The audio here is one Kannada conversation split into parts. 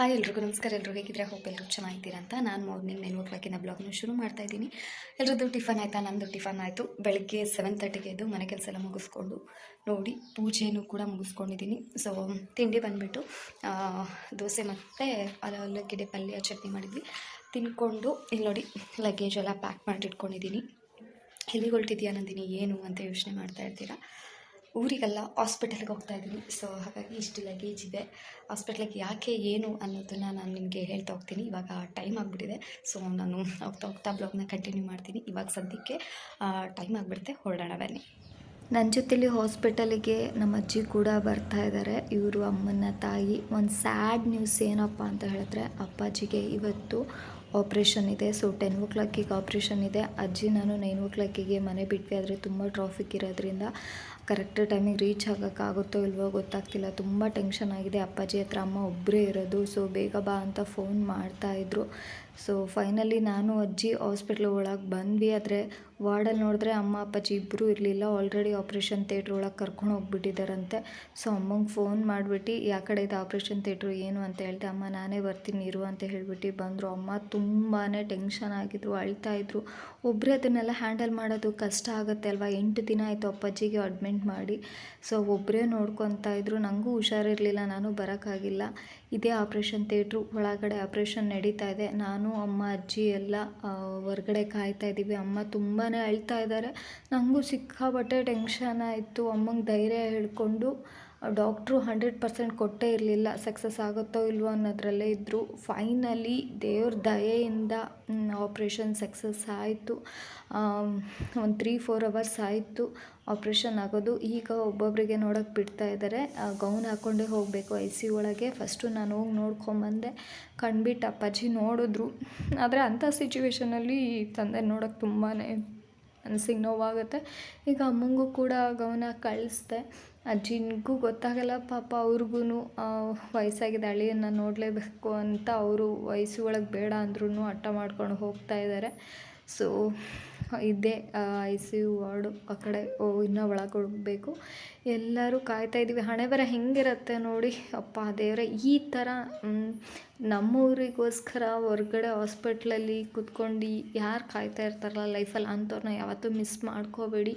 ಹಾಯ್ ಎಲ್ರಿಗೂ ನಮಸ್ಕಾರ. ಎಲ್ರಿಗೂ ಹೇಗಿದ್ರೆ ಹೋಪ್ ಎಲ್ಲರೂ ಚೆನ್ನಾಗಿದ್ದೀರಾ ಅಂತ ನಾನು ಮಾರ್ನಿಂಗ್ ನೈನ್ ಓ ಕ್ಲಾಕಿನ ಬ್ಲಾಗ್ನ ಶುರು ಮಾಡ್ತಾ ಇದ್ದೀನಿ. ಎಲ್ಲರದ್ದು ಟಿಫನ್ ಆಯಿತಾ? ನಂದು ಟಿಫನ್ ಆಯಿತು. ಬೆಳಗ್ಗೆ ಸೆವೆನ್ ತರ್ಟಿಗೆ ಎದ್ದು ಮನೆ ಕೆಲಸ ಎಲ್ಲ ಮುಗಿಸ್ಕೊಂಡು ನೋಡಿ ಪೂಜೆನೂ ಕೂಡ ಮುಗಿಸ್ಕೊಂಡಿದ್ದೀನಿ. ಸೊ ತಿಂಡಿ ಬಂದುಬಿಟ್ಟು ದೋಸೆ ಮತ್ತು ಆಲೂಗಡ್ಡೆ ಪಲ್ಯ ಚಟ್ನಿ ಮಾಡಿದ್ವಿ. ತಿನ್ಕೊಂಡು, ಇಲ್ಲಿ ನೋಡಿ ಲಗೇಜ್ ಎಲ್ಲ ಪ್ಯಾಕ್ ಮಾಡಿ ಇಟ್ಕೊಂಡಿದ್ದೀನಿ ಎಲ್ಲಿಗೆ ಹೊರಟಿದ್ಯಾ ನಂದಿನಿ? ಏನು ಅಂತ ಯೋಚನೆ ಮಾಡ್ತಾ ಇರ್ತೀರಾ? ಊರಿಗೆಲ್ಲ ಹಾಸ್ಪಿಟಲ್ಗೆ ಹೋಗ್ತಾ ಇದ್ದೀನಿ. ಸೊ ಹಾಗಾಗಿ ಇಷ್ಟು ಲಗೇಜ್ ಇದೆ. ಹಾಸ್ಪಿಟ್ಲಿಗೆ ಯಾಕೆ, ಏನು ಅನ್ನೋದನ್ನು ನಾನು ನಿಮಗೆ ಹೇಳ್ತಾ ಹೋಗ್ತೀನಿ. ಇವಾಗ ಟೈಮ್ ಆಗಿಬಿಟ್ಟಿದೆ. ಸೊ ನಾನು ಹೋಗ್ತಾ ಹೋಗ್ತಾ ಬ್ಲಾಗ್ನ ಕಂಟಿನ್ಯೂ ಮಾಡ್ತೀನಿ. ಇವಾಗ ಸದ್ಯಕ್ಕೆ ಟೈಮ್ ಆಗಿಬಿಡುತ್ತೆ. ಹೊರಡೋಣ ಬನ್ನಿ. ನನ್ನ ಜೊತೆಲಿ ಹಾಸ್ಪಿಟಲಿಗೆ ನಮ್ಮ ಅಜ್ಜಿ ಕೂಡ ಬರ್ತಾ ಇದ್ದಾರೆ ಇವರು ಅಮ್ಮನ ತಾಯಿ. ಒಂದು ಸ್ಯಾಡ್ ನ್ಯೂಸ್ ಏನಪ್ಪ ಅಂತ ಹೇಳಿದ್ರೆ, ಅಪ್ಪಾಜಿಗೆ ಇವತ್ತು ಆಪ್ರೇಷನ್ ಇದೆ. ಸೊ ಟೆನ್ ಓ ಕ್ಲಾಕಿಗೆ ಆಪ್ರೇಷನ್ ಇದೆ. ಅಜ್ಜಿ, ನಾನು ನೈನ್ ಓ ಕ್ಲಾಕಿಗೆ ಮನೆ ಬಿಟ್ವಿ. ಆದರೆ ತುಂಬ ಟ್ರಾಫಿಕ್ ಇರೋದ್ರಿಂದ ಕರೆಕ್ಟ್ ಟೈಮಿಗೆ ರೀಚ್ ಆಗೋಕ್ಕಾಗುತ್ತೋ ಇಲ್ವೋ ಗೊತ್ತಾಗ್ತಿಲ್ಲ. ತುಂಬ ಟೆನ್ಷನ್ ಆಗಿದೆ. ಅಪ್ಪಾಜಿ ಹತ್ರ ಅಮ್ಮ ಒಬ್ಬರೇ ಇರೋದು. ಸೊ ಬೇಗ ಬಾ ಅಂತ ಫೋನ್ ಮಾಡ್ತಾಯಿದ್ರು ಸೊ ಫೈನಲಿ ನಾನು ಅಜ್ಜಿ ಹಾಸ್ಪಿಟ್ಲ್ ಒಳಗೆ ಬಂದ್ವಿ. ಆದರೆ ವಾರ್ಡಲ್ಲಿ ನೋಡಿದ್ರೆ ಅಮ್ಮ, ಅಪ್ಪಾಜಿ ಇಬ್ಬರೂ ಇರಲಿಲ್ಲ. ಆಲ್ರೆಡಿ ಆಪ್ರೇಷನ್ ಥಿಯೇಟ್ರ್ ಒಳಗೆ ಕರ್ಕೊಂಡು ಹೋಗ್ಬಿಟ್ಟಿದ್ದಾರಂತೆ ಸೊ ಅಮ್ಮಂಗೆ ಫೋನ್ ಮಾಡಿಬಿಟ್ಟು ಯಾವ ಕಡೆ ಇದೆ ಆಪ್ರೇಷನ್ ಥಿಯೇಟ್ರು ಏನು ಅಂತ ಹೇಳ್ದೆ, ಅಮ್ಮ, ನಾನೇ ಬರ್ತೀನಿ, ಇರು ಅಂತ ಹೇಳ್ಬಿಟ್ಟು ಬಂದರು. ಅಮ್ಮ ತುಂಬಾ ಟೆನ್ಷನ್ ಆಗಿದ್ರು, ಅಳ್ತಾ ಇದ್ರು. ಒಬ್ಬರೇ ಅದನ್ನೆಲ್ಲ ಹ್ಯಾಂಡಲ್ ಮಾಡೋದು ಕಷ್ಟ ಆಗುತ್ತೆ ಅಲ್ವಾ? ಎಂಟು ದಿನ ಆಯಿತು ಅಪ್ಪಾಜಿಗೆ ಅಡ್ಮಿಂಟ್ ಮಾಡಿ. ಸೊ ಒಬ್ಬರೇ ನೋಡ್ಕೊತಾ ಇದ್ರು. ನನಗೂ ಹುಷಾರಿರಲಿಲ್ಲ, ನಾನು ಬರೋಕ್ಕಾಗಿಲ್ಲ. ಇದೇ ಆಪ್ರೇಷನ್ ಥಿಯೇಟ್ರು ಒಳಗಡೆ ಆಪ್ರೇಷನ್ ನಡೀತಾ ಇದೆ. ನಾನು, ಅಮ್ಮ, ಅಜ್ಜಿ ಎಲ್ಲ ಹೊರ್ಗಡೆ ಕಾಯ್ತಾ ಇದ್ದೀವಿ. ಅಮ್ಮ ತುಂಬಾ ಅಳ್ತಾ ಇದ್ದಾರೆ. ನನಗೂ ಸಿಕ್ಕಾಪಟ್ಟೆ ಟೆನ್ಷನ್ ಆಯಿತು. ಅಮ್ಮಂಗೆ ಧೈರ್ಯ ಹೇಳ್ಕೊಂಡು ಡಾಕ್ಟ್ರು ಹಂಡ್ರೆಡ್ ಪರ್ಸೆಂಟ್ ಕೊಟ್ಟೇ ಇರಲಿಲ್ಲ, ಸಕ್ಸಸ್ ಆಗುತ್ತೋ ಇಲ್ವೋ ಅನ್ನೋದ್ರಲ್ಲೇ ಇದ್ದರು ಫೈನಲಿ ದೇವ್ರ ದಯೆಯಿಂದ ಆಪ್ರೇಷನ್ ಸಕ್ಸಸ್ ಆಯಿತು. ಒಂದು ತ್ರೀ ಫೋರ್ ಅವರ್ಸ್ ಆಯಿತು ಆಪ್ರೇಷನ್ ಆಗೋದು. ಈಗ ಒಬ್ಬೊಬ್ಬರಿಗೆ ನೋಡೋಕ್ಕೆ ಬಿಡ್ತಾ ಇದ್ದಾರೆ ಗೌನ್ ಹಾಕ್ಕೊಂಡೇ ಹೋಗಬೇಕು ಐ ಸಿ ಒಳಗೆ. ಫಸ್ಟು ನಾನು ಹೋಗಿ ನೋಡ್ಕೊಂಬಂದೆ. ಕಣ್ಬಿಟ್ಟು ಅಪ್ಪಾಜಿ ನೋಡಿದ್ರು. ಆದರೆ ಅಂಥ ಸಿಚುವೇಶನಲ್ಲಿ ತಂದೆ ನೋಡೋಕ್ಕೆ ತುಂಬಾ ಮನಸ್ಸಿಗೆ ನೋವಾಗುತ್ತೆ. ಈಗ ಅಮ್ಮಂಗೂ ಕೂಡ ಗೌನ ಕಳಿಸ್ದೆ. ಅಜ್ಜಿನಿಗೂ ಗೊತ್ತಾಗಲ್ಲ ಪಾಪ ಅವ್ರಿಗೂ ವಯಸ್ಸಾಗಿದೆ ಅಳಿಯನ್ನ ನೋಡಲೇಬೇಕು ಅಂತ ಅವರು ವಯಸ್ಸು ಒಳಗೆ ಬೇಡ ಅಂದ್ರೂ ಹಠ ಮಾಡ್ಕೊಂಡು ಹೋಗ್ತಾ ಇದ್ದಾರೆ ಸೊ, ಇದೇ ಐ ಸಿ ಯು ವಾರ್ಡು ಆ ಕಡೆ ಇನ್ನೂ ಒಳಗೆ ಹೋಗಬೇಕು. ಎಲ್ಲರೂ ಕಾಯ್ತಾ ಇದ್ದೀವಿ ಹಣೆ ಬರ ಹೆಂಗಿರುತ್ತೆ ನೋಡಿ, ಅಪ್ಪ ದೇವರೇ, ಈ ಥರ ನಮ್ಮ ಊರಿಗೋಸ್ಕರ ಹೊರ್ಗಡೆ ಹಾಸ್ಪಿಟ್ಲಲ್ಲಿ ಕುತ್ಕೊಂಡು ಯಾರು ಕಾಯ್ತಾ ಇರ್ತಾರಲ್ಲ ಲೈಫಲ್ಲಿ ಅಂಥವ್ರನ್ನ ಯಾವತ್ತೂ ಮಿಸ್ ಮಾಡ್ಕೋಬೇಡಿ.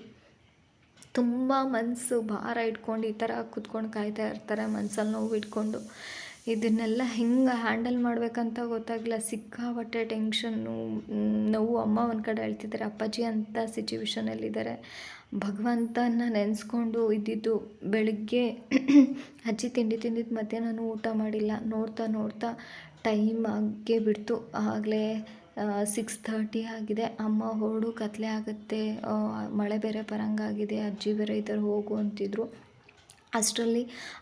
ತುಂಬ ಮನಸ್ಸು ಭಾರ ಇಟ್ಕೊಂಡು ಈ ಥರ ಕುತ್ಕೊಂಡು ಕಾಯ್ತಾ ಇರ್ತಾರೆ, ಮನ್ಸಲ್ಲಿ ನೋವು ಇಟ್ಕೊಂಡು. ಇದನ್ನೆಲ್ಲ ಹೆಂಗೆ ಹ್ಯಾಂಡಲ್ ಮಾಡಬೇಕಂತ ಗೊತ್ತಾಗಲ್ಲ ಸಿಕ್ಕಾಪಟ್ಟೆ ಟೆನ್ಷನ್ನು ನೋವು, ಅಮ್ಮ ಒಂದು ಕಡೆ ಹೇಳ್ತಿದ್ದಾರೆ, ಅಪ್ಪಾಜಿ ಅಂತ ಸಿಚುವೇಶನಲ್ಲಿದ್ದಾರೆ. ಭಗವಂತನ ನೆನೆಸ್ಕೊಂಡು ಇದ್ದಿದ್ದು ಬೆಳಗ್ಗೆ ಅಜ್ಜಿ ತಿಂಡಿ ತಿಂದಿದ್ದು ಮಧ್ಯಾಹ್ನ ಊಟ ಮಾಡಿಲ್ಲ. ನೋಡ್ತಾ ನೋಡ್ತಾ ಟೈಮ್ ಆಗೇ ಬಿಡ್ತು. ಆಗಲೇ ಸಿಕ್ಸ್ ಥರ್ಟಿ ಆಗಿದೆ. ಅಮ್ಮ ಹೊರಡು ಕತ್ತಲೆ ಆಗುತ್ತೆ ಮಳೆ ಬೇರೆ ಬರೋಂಗಾಗಿದೆ ಅಜ್ಜಿ ಬೇರೆ ಈ ಥರ ಹೋಗು ಅಂತಿದ್ರು. ಅಷ್ಟರಲ್ಲಿ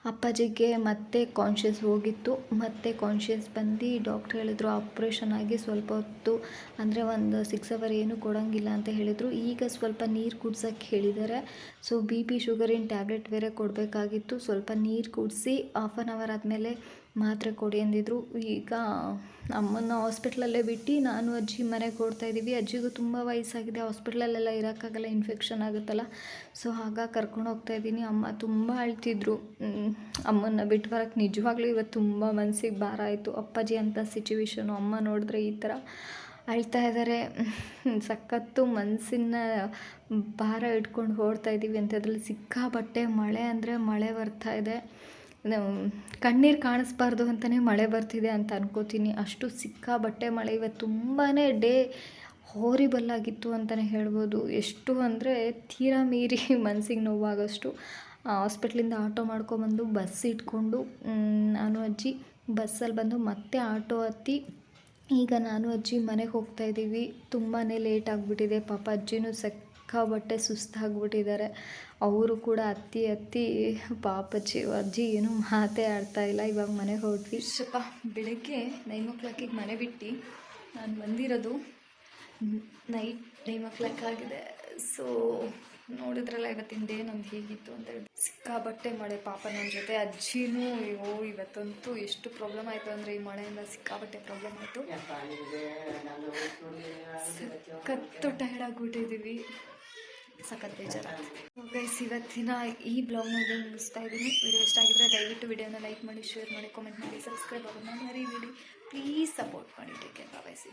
ಅಪ್ಪಾಜಿಗೆ ಮತ್ತೆ ಕಾನ್ಷಿಯಸ್ ಹೋಗಿತ್ತು. ಮತ್ತೆ ಕಾನ್ಷಿಯಸ್ ಬಂದು ಡಾಕ್ಟ್ರ್ ಹೇಳಿದ್ರು ಆಪ್ರೇಷನ್ ಆಗಿ ಸ್ವಲ್ಪ ಹೊತ್ತು, ಅಂದರೆ ಒಂದು ಸಿಕ್ಸ್ ಅವರ್ ಏನು ಕೊಡೋಂಗಿಲ್ಲ ಅಂತ ಹೇಳಿದರು. ಈಗ ಸ್ವಲ್ಪ ನೀರು ಕುಡ್ಸೋಕ್ಕೆ ಹೇಳಿದ್ದಾರೆ ಸೊ ಬಿ ಪಿ ಶುಗರಿನ ಟ್ಯಾಬ್ಲೆಟ್ ಬೇರೆ ಕೊಡಬೇಕಾಗಿತ್ತು. ಸ್ವಲ್ಪ ನೀರು ಕುಡಿಸಿ ಹಾಫ್ ಆನ್ ಅವರ್ ಆದಮೇಲೆ ಮಾತ್ರೆ ಕೊಡಿ ಅಂದಿದ್ರು. ಈಗ ಅಮ್ಮನ ಹಾಸ್ಪಿಟ್ಲಲ್ಲೇ ಬಿಟ್ಟು ನಾನು ಅಜ್ಜಿ ಮನೆಗೆ ಇದ್ದೀವಿ. ಅಜ್ಜಿಗೂ ತುಂಬ ವಯಸ್ಸಾಗಿದೆ. ಹಾಸ್ಪಿಟ್ಲಲ್ಲೆಲ್ಲ ಇರೋಕ್ಕಾಗಲ್ಲ ಇನ್ಫೆಕ್ಷನ್ ಆಗುತ್ತಲ್ಲ. ಸೊ ಆಗ ಕರ್ಕೊಂಡು ಹೋಗ್ತಾ ಇದ್ದೀನಿ. ಅಮ್ಮ ತುಂಬ ಅಳ್ತಿದ್ರು. ಅಮ್ಮನ್ನ ಬಿಟ್ಟು ಬರೋಕ್ಕೆ ನಿಜವಾಗ್ಲೂ ಇವತ್ತು ತುಂಬ ಮನಸ್ಸಿಗೆ ಭಾರ ಆಯಿತು. ಅಪ್ಪಾಜಿ ಅಂತ ಸಿಚುವೇಶನು ಅಮ್ಮ ನೋಡಿದ್ರೆ ಈ ಥರ ಅಳ್ತಾ ಇದ್ದಾರೆ ಸಖತ್ತು ಮನಸ್ಸಿನ ಭಾರ ಇಟ್ಕೊಂಡು ಓಡ್ತಾ ಇದ್ದೀವಿ ಅಂತ ಅದ್ರಲ್ಲಿ ಸಿಕ್ಕಾಪಟ್ಟೆ ಮಳೆ ಅಂದರೆ ಮಳೆ ಬರ್ತಾ ಇದೆ. ಕಣ್ಣೀರು ಕಾಣಿಸ್ಬಾರ್ದು ಅಂತಲೇ ಮಳೆ ಬರ್ತಿದೆ ಅಂತ ಅನ್ಕೋತೀನಿ. ಅಷ್ಟು ಸಿಕ್ಕಾಬಟ್ಟೆ ಮಳೆ ಇವತ್ತು ತುಂಬಾ ಡೇ ಹೋರಿಬಲ್ ಆಗಿತ್ತು ಅಂತಲೇ ಹೇಳ್ಬೋದು. ಎಷ್ಟು ಅಂದರೆ ತೀರಾ ಮೀರಿ ಮನಸ್ಸಿಗೆ ನೋವಾಗೋಷ್ಟು. ಹಾಸ್ಪಿಟ್ಲಿಂದ ಆಟೋ ಮಾಡ್ಕೊಂಬಂದು ಬಸ್ ಇಟ್ಕೊಂಡು ನಾನು ಅಜ್ಜಿ ಬಸ್ಸಲ್ಲಿ ಬಂದು ಮತ್ತೆ ಆಟೋ ಹತ್ತಿ ಈಗ ನಾನು ಅಜ್ಜಿ ಮನೆಗೆ ಹೋಗ್ತಾ ಇದ್ದೀವಿ ತುಂಬಾ ಲೇಟ್ ಆಗಿಬಿಟ್ಟಿದೆ. ಪಾಪ ಅಜ್ಜಿನೂ ಸಿಕ್ಕಾಬಟ್ಟೆ ಸುಸ್ತಾಗ್ಬಿಟ್ಟಿದ್ದಾರೆ. ಅವರು ಕೂಡ ಅತ್ತಿ ಅತ್ತಿ ಪಾಪ ಜೀವ ಅಜ್ಜಿ ಏನೂ ಮಾತೇ ಆಡ್ತಾ ಇಲ್ಲ. ಇವಾಗ ಮನೆಗೆ ಹೊರಟ್ವಿ. ಸ್ವಲ್ಪ ಬೆಳಗ್ಗೆ ನೈನ್ ಓ ಕ್ಲಾಕಿಗೆ ಮನೆ ಬಿಟ್ಟು ನಾನು ಬಂದಿರೋದು ನೈಟ್ ನೈನ್ ಓ ಕ್ಲಾಕ್ ಆಗಿದೆ. ಸೊ ನೋಡಿದ್ರಲ್ಲ ಇವತ್ತಿನ ಡೇ ನಂದು ಹೇಗಿತ್ತು ಅಂತ ಹೇಳಿ. ಸಿಕ್ಕಾಬಟ್ಟೆ ಮಳೆ ಪಾಪ ನನ್ನ ಜೊತೆ. ಅಜ್ಜಿನೂ ಅಯ್ಯೋ ಇವತ್ತಂತೂ ಎಷ್ಟು ಪ್ರಾಬ್ಲಮ್ ಆಯಿತು ಅಂದರೆ ಈ ಮಳೆಯಿಂದ ಸಿಕ್ಕಾಬಟ್ಟೆ ಪ್ರಾಬ್ಲಮ್ ಆಯಿತು. ಕತ್ತು ಟೈರ್ಡ್ ಆಗಿಬಿಟ್ಟಿದ್ದೀವಿ ಸಖತ್ ಬೇಜಾರಾಗ್ತದೆ. ಗೈಸ್ ಇವತ್ತಿನ ಈ ಬ್ಲಾಗ್ನ ಇಲ್ಲಿ ಮುಗಿಸ್ತಾ ಇದ್ದೀನಿ. ವಿಡಿಯೋ ಇಷ್ಟ ಆಗಿದ್ರೆ ದಯವಿಟ್ಟು ವಿಡಿಯೋನ ಲೈಕ್ ಮಾಡಿ ಶೇರ್ ಮಾಡಿ ಕಾಮೆಂಟ್ ಮಾಡಿ ಸಬ್ಸ್ಕ್ರೈಬ್ ಆಗೋದನ್ನ ಮರಿಬೇಡಿ. ಪ್ಲೀಸ್ ಸಪೋರ್ಟ್ ಮಾಡಿ. Take care bye see